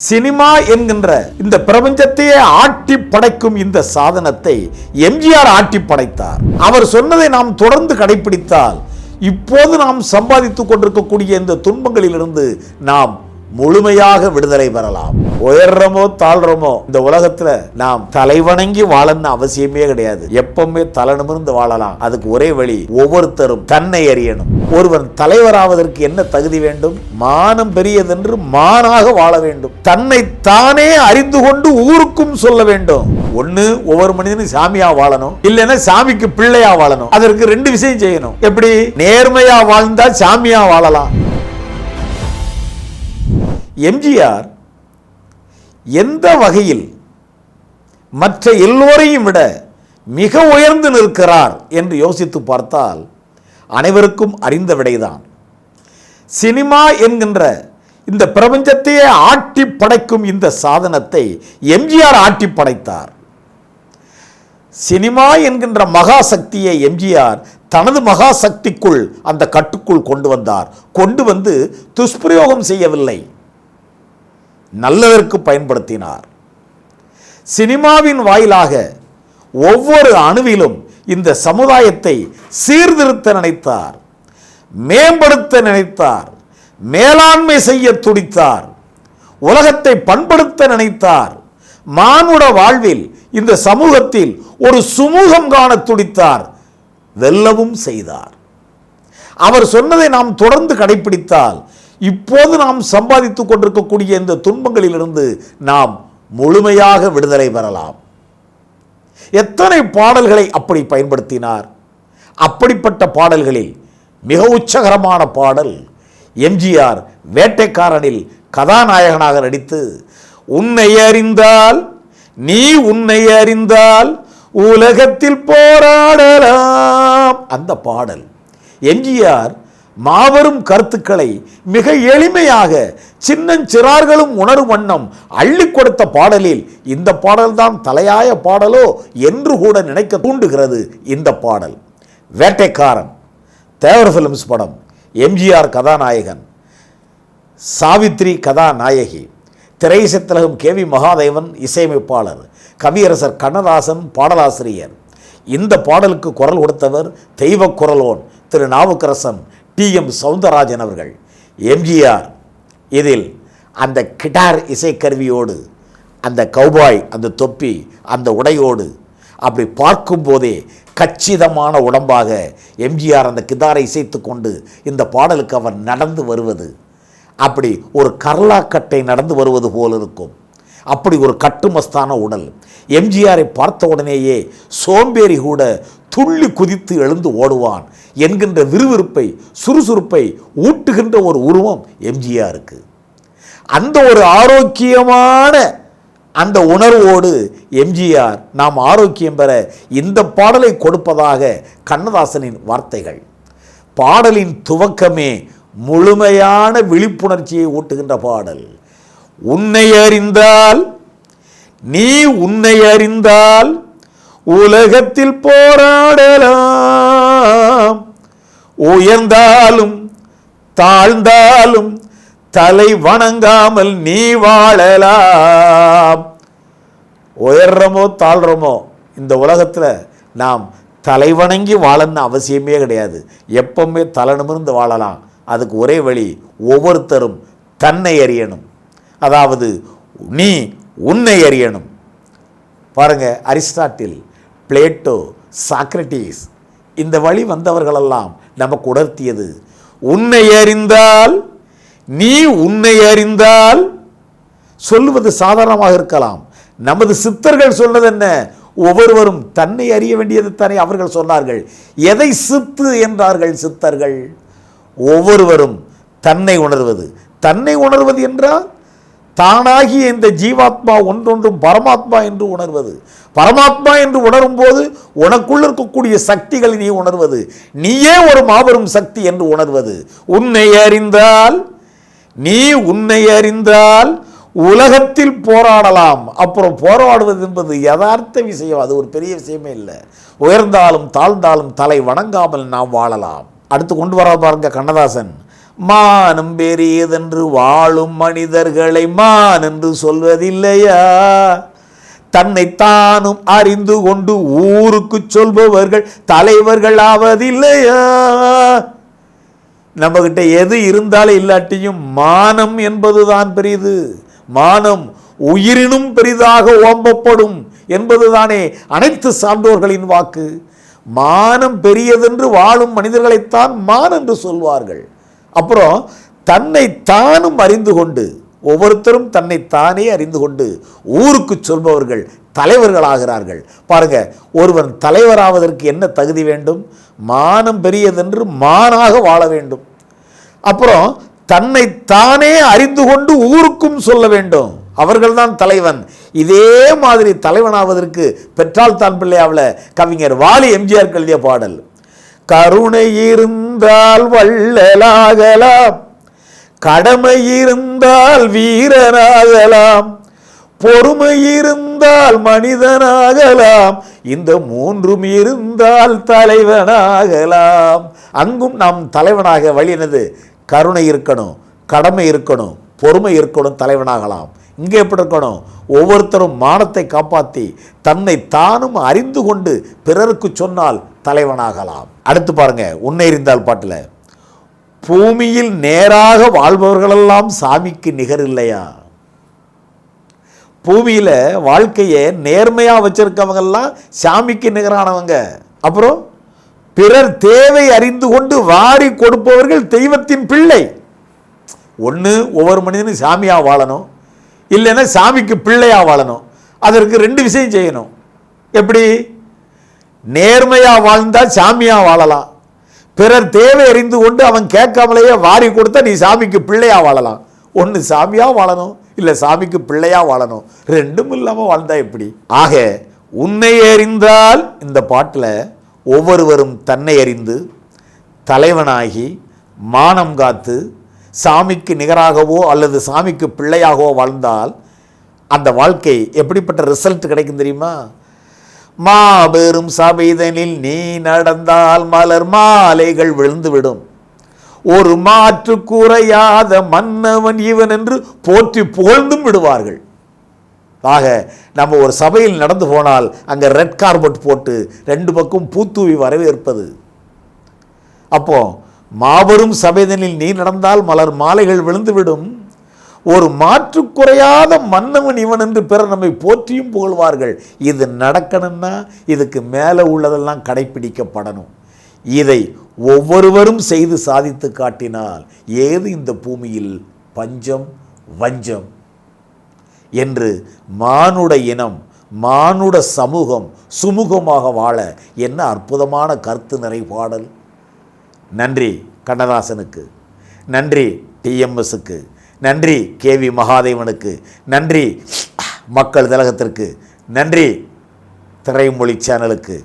Cinema என்கின்ற இந்த பிரபஞ்சத்தையே ஆட்டி படைக்கும் இந்த சாதனத்தை எம்ஜிஆர் ஆட்டி படைத்தார். அவர் சொன்னதை நாம் தொடர்ந்து கடைபிடித்தால் இப்போது நாம் சம்பாதித்துக் கொண்டிருக்கக்கூடிய இந்த துன்பங்களிலிருந்து நாம் முழுமையாக விடுதலை பெறலாம். உயர்றமோ தாழ்றமோ இந்த உலகத்துல நாம் தலைவணங்கி வாழணும் அவசியமே கிடையாது. எப்பவுமே தலை நிமிர்ந்து வாழலாம். அதுக்கு ஒரே வழி ஒவ்வொருத்தரும் தன்னை அறியணும். ஒருவன் தலைவராவதற்கு என்ன தகுதி வேண்டும்? மானம் பெரியதென்று மானாக வாழ வேண்டும். தன்னை தானே அறிந்து கொண்டு ஊருக்கும் சொல்ல வேண்டும். ஒண்ணு ஒவ்வொரு மனிதனும் சாமியா வாழணும். இல்லைன்னா சாமிக்கு பிள்ளையா வாழணும். அதற்கு ரெண்டு விஷயம் செய்யணும். எப்படி? நேர்மையா வாழ்ந்தா சாமியா வாழலாம். எம்ஜிஆர் எந்த வகையில் மற்ற எல்லோரையும் விட மிக உயர்ந்து நிற்கிறார் என்று யோசித்து பார்த்தால் அனைவருக்கும் அறிந்த விடைதான். சினிமா என்கின்ற இந்த பிரபஞ்சத்தையே ஆட்டி படைக்கும் இந்த சாதனத்தை எம்ஜிஆர் ஆட்டி படைத்தார். சினிமா என்கின்ற மகா சக்தியை எம்ஜிஆர் தனது மகா சக்திக்குள் அந்த கட்டுக்குள் கொண்டு வந்தார். கொண்டு வந்து துஷ்பிரயோகம் செய்யவில்லை. நல்லதற்கு பயன்படுத்தினார். சினிமாவின் வாயிலாக ஒவ்வொரு அணுவிலும் இந்த சமுதாயத்தை சீர்திருத்த நினைத்தார். மேம்படுத்த நினைத்தார். மேலாண்மை செய்ய துடித்தார். உலகத்தை பண்படுத்த நினைத்தார். மானுட வாழ்வில் இந்த சமூகத்தில் ஒரு சுமூகம் காண துடித்தார். வெல்லவும் செய்தார். அவர் சொன்னதை நாம் தொடர்ந்து கடைபிடித்தால் இப்போது நாம் சம்பாதித்துக் கொண்டிருக்கக்கூடிய இந்த துன்பங்களிலிருந்து நாம் முழுமையாக விடுதலை பெறலாம். எத்தனை பாடல்களை அப்படி பயன்படுத்தினார்? அப்படிப்பட்ட பாடல்களில் மிக உச்சகரமான பாடல் எம்ஜிஆர் வேட்டைக்காரனில் கதாநாயகனாக நடித்து உன்னை அறிந்தால் நீ உன்னை அறிந்தால் உலகத்தில் போராடலாம். அந்த பாடல் எம்ஜிஆர் மாபெரும் கருத்துக்களை மிக எளிமையாக சின்னஞ்சிறார்களும் உணரும் வண்ணம் அள்ளி கொடுத்த பாடலில் இந்த பாடல்தான் தலையாய பாடலோ என்று கூட நினைக்க தூண்டுகிறது இந்த பாடல். வேட்டைக்காரன் தேவர் ஃபிலிம்ஸ் படம் எம்ஜிஆர் கதாநாயகன் சாவித்ரி கதாநாயகி திரைசத்திலகம் கே வி மகாதேவன் இசையமைப்பாளர் கவியரசர் கண்ணதாசன் பாடலாசிரியர். இந்த பாடலுக்கு குரல் கொடுத்தவர் தெய்வ குரலோன் திரு. நாவுக்கரசன் டி எம் சவுந்தரராஜன் அவர்கள் எம்ஜிஆர் இதில் அந்த கிட்டார் இசைக்கருவியோடு அந்த கௌபாய் அந்த தொப்பி அந்த உடையோடு அப்படி பார்க்கும்போதே கச்சிதமான உடம்பாக எம்ஜிஆர் அந்த கிதாரை இசைத்து கொண்டு இந்த பாடலுக்கு அவர் நடந்து வருவது. அப்படி ஒரு கர்லாக்கட்டை நடந்து வருவது போல் இருக்கும். அப்படி ஒரு கட்டுமஸ்தான உடல். எம்ஜிஆரை பார்த்த உடனேயே சோம்பேறி கூட துள்ளி குதித்து எழுந்து ஓடுவான் என்கின்ற விறுவிறுப்பை சுறுசுறுப்பை ஊட்டுகின்ற ஒரு உருவம் எம்ஜிஆருக்கு. அந்த ஒரு ஆரோக்கியமான அந்த உணர்வோடு எம்ஜிஆர் நாம் ஆரோக்கியம் பெற இந்த பாடலை கொடுப்பதாக கண்ணதாசனின் வார்த்தைகள். பாடலின் துவக்கமே முழுமையான விழிப்புணர்ச்சியை ஊட்டுகின்ற பாடல். உன்னை அறிந்தால் நீ உன்னை அறிந்தால் உலகத்தில் போராடலாம். உயர்ந்தாலும் தாழ்ந்தாலும் தலை வணங்காமல் நீ வாழலாம். உயர்றமோ தாழ்றமோ இந்த உலகத்தில் நாம் தலை வணங்கி வாழன்னு அவசியமே கிடையாது. எப்பவுமே தலை நிமிர்ந்து வாழலாம். அதுக்கு ஒரே வழி ஒவ்வொருத்தரும் தன்னை அறியணும். அதாவது நீ உன்னை அறியணும். பாருங்க அரிஸ்டாட்டில் பிளேட்டோ சாக்ரட்டிஸ் இந்த வழி வந்தவர்களெல்லாம் நமக்கு உணர்த்தியது. உன்னை அறிந்தால் நீ உன்னை அறிந்தால் சொல்லுவது சாதாரணமாக இருக்கலாம். நமது சித்தர்கள் சொன்னது என்ன? ஒவ்வொருவரும் தன்னை அறிய வேண்டியது தானே அவர்கள் சொன்னார்கள். எதை சித்து என்றார்கள் சித்தர்கள்? ஒவ்வொருவரும் தன்னை உணர்வது. தன்னை உணர்வது என்றால் தானாகிய இந்த ஜீவாத்மா ஒன்றொன்றும் பரமாத்மா என்று உணர்வது. பரமாத்மா என்று உணரும் போது உனக்குள் இருக்கக்கூடிய சக்திகளை நீ உணர்வது. நீயே ஒரு மாபெரும் சக்தி என்று உணர்வது. உன்னை அறிந்தால் நீ உன்னை அறிந்தால் உலகத்தில் போராடலாம். அப்புறம் போராடுவது என்பது யதார்த்த விஷயம். அது ஒரு பெரிய விஷயமே இல்லை. உயர்ந்தாலும் தாழ்ந்தாலும் தலை வணங்காமல் நாம் வாழலாம். அடுத்து கொண்டு வர பாருங்க கண்ணதாசன். மானம் பெரியதென்று வாழும் மனிதர்களை மான் என்று சொல்வதில்லையா? தன்னை தானும் அறிந்து கொண்டு ஊருக்கு சொல்பவர்கள் தலைவர்கள் ஆவதில்லையா நம்மகிட்ட எது இருந்தாலும் இல்லாட்டியும் மானம் என்பதுதான் பெரியது மானம் உயிரினும் பெரிதாக ஓம்பப்படும் என்பதுதானே அனைத்து சான்றோர்களின் வாக்கு. மானம் பெரியதென்று வாழும் மனிதர்களைத்தான் மான் என்று சொல்வார்கள். அப்புறம் தன்னை தானும் அறிந்து கொண்டு ஒவ்வொருத்தரும் தன்னை தானே அறிந்து கொண்டு ஊருக்கு சொல்பவர்கள் தலைவர்களாகிறார்கள். பாருங்க ஒருவன் தலைவராவதற்கு என்ன தகுதி வேண்டும்? மானம் பெரியதென்று மானாக வாழ வேண்டும். அப்புறம் தன்னை தானே அறிந்து கொண்டு ஊருக்கும் சொல்ல வேண்டும். அவர்கள்தான் தலைவன். இதே மாதிரி தலைவனாவதற்கு பெற்றால் தான் பிள்ளையாவில். கவிஞர் வாலி எம்ஜிஆர் எழுதிய பாடல். கருணை இருந்தால் வள்ளலாகலாம் கடமை இருந்தால் வீரனாகலாம் பொறுமை இருந்தால் மனிதனாகலாம் இந்த மூன்றும் இருந்தால் தலைவனாகலாம். அங்கும் நாம் தலைவனாக வழி என்னது? கருணை இருக்கணும் கடமை இருக்கணும் பொறுமை இருக்கணும் தலைவனாகலாம். இங்கே எப்படி இருக்கணும்? ஒவ்வொருத்தரும் மானத்தை காப்பாற்றி தன்னை தானும் அறிந்து கொண்டு பிறருக்கு சொன்னால் தலைவனாகலாம். அடுத்து பாருங்க உன்னை இருந்தால் பாட்டில் பூமியில் நேராக வாழ்பவர்களெல்லாம் சாமிக்கு நிகர் இல்லையா? பூமியில் வாழ்க்கையை நேர்மையாக வச்சிருக்கவங்கெல்லாம் சாமிக்கு நிகரானவங்க. அப்புறம் பிறர் தேவை அறிந்து கொண்டு வாரி கொடுப்பவர்கள் தெய்வத்தின் பிள்ளை. ஒன்று ஒவ்வொரு மனிதனும் சாமியாக வாழணும். இல்லைன்னா சாமிக்கு பிள்ளையாக வாழணும். அதற்கு ரெண்டு விஷயம் செய்யணும். எப்படி? நேர்மையாக வாழ்ந்தால் சாமியாக வாழலாம். பிறர் தேவை அறிந்து கொண்டு அவன் கேட்காமலேயே வாரி கொடுத்தா நீ சாமிக்கு பிள்ளையாக வாழலாம். ஒன்று சாமியாக வாழணும் இல்லை சாமிக்கு பிள்ளையாக வாழணும். ரெண்டும் இல்லாமல் வாழ்ந்தா எப்படி? ஆக உன்னை அறிந்தால் இந்த பாட்டில் ஒவ்வொருவரும் தன்னை அறிந்து தலைவனாகி மானம் காத்து சாமிக்கு நிகராகவோ அல்லது சாமிக்கு பிள்ளையாகவோ வாழ்ந்தால் அந்த வாழ்க்கை எப்படிப்பட்ட ரிசல்ட் கிடைக்கும் தெரியுமா? மாபெரும் சபைதனில் நீ நடந்தால் மலர் மாலைகள் விழுந்துவிடும். ஒரு மாற்று குறையாத மன்னவன் இவன் என்று போற்றி புகழ்ந்தும் விடுவார்கள். ஆக நம்ம ஒரு சபையில் நடந்து போனால் அங்கே ரெட் கார்பெட் போட்டு ரெண்டு பக்கம் பூத்தூவி வரவேற்பது. அப்போ மாபெரும் சபைதனில் நீ நடந்தால் மலர் மாலைகள் விழுந்துவிடும். ஒரு மாற்று குறையாத மன்னவன் இவன் என்று பிறர் நம்மை போற்றியும் புகழ்வார்கள். இது நடக்கணும்னா இதுக்கு மேலே உள்ளதெல்லாம் கடைப்பிடிக்கப்படணும். இதை ஒவ்வொருவரும் செய்து சாதித்து காட்டினால் ஏது இந்த பூமியில் பஞ்சம் வஞ்சம்? என்று மானுட இனம் மானுட சமூகம் சுமூகமாக வாழ என்ன அற்புதமான கருத்து நிறைபாடல்? நன்றி கண்ணதாசனுக்கு. நன்றி டிஎம்எஸுக்கு நன்றி கேவி மகாதேவனுக்கு. நன்றி மக்கள் திலகத்திற்கு. நன்றி திரைமொழி சேனலுக்கு.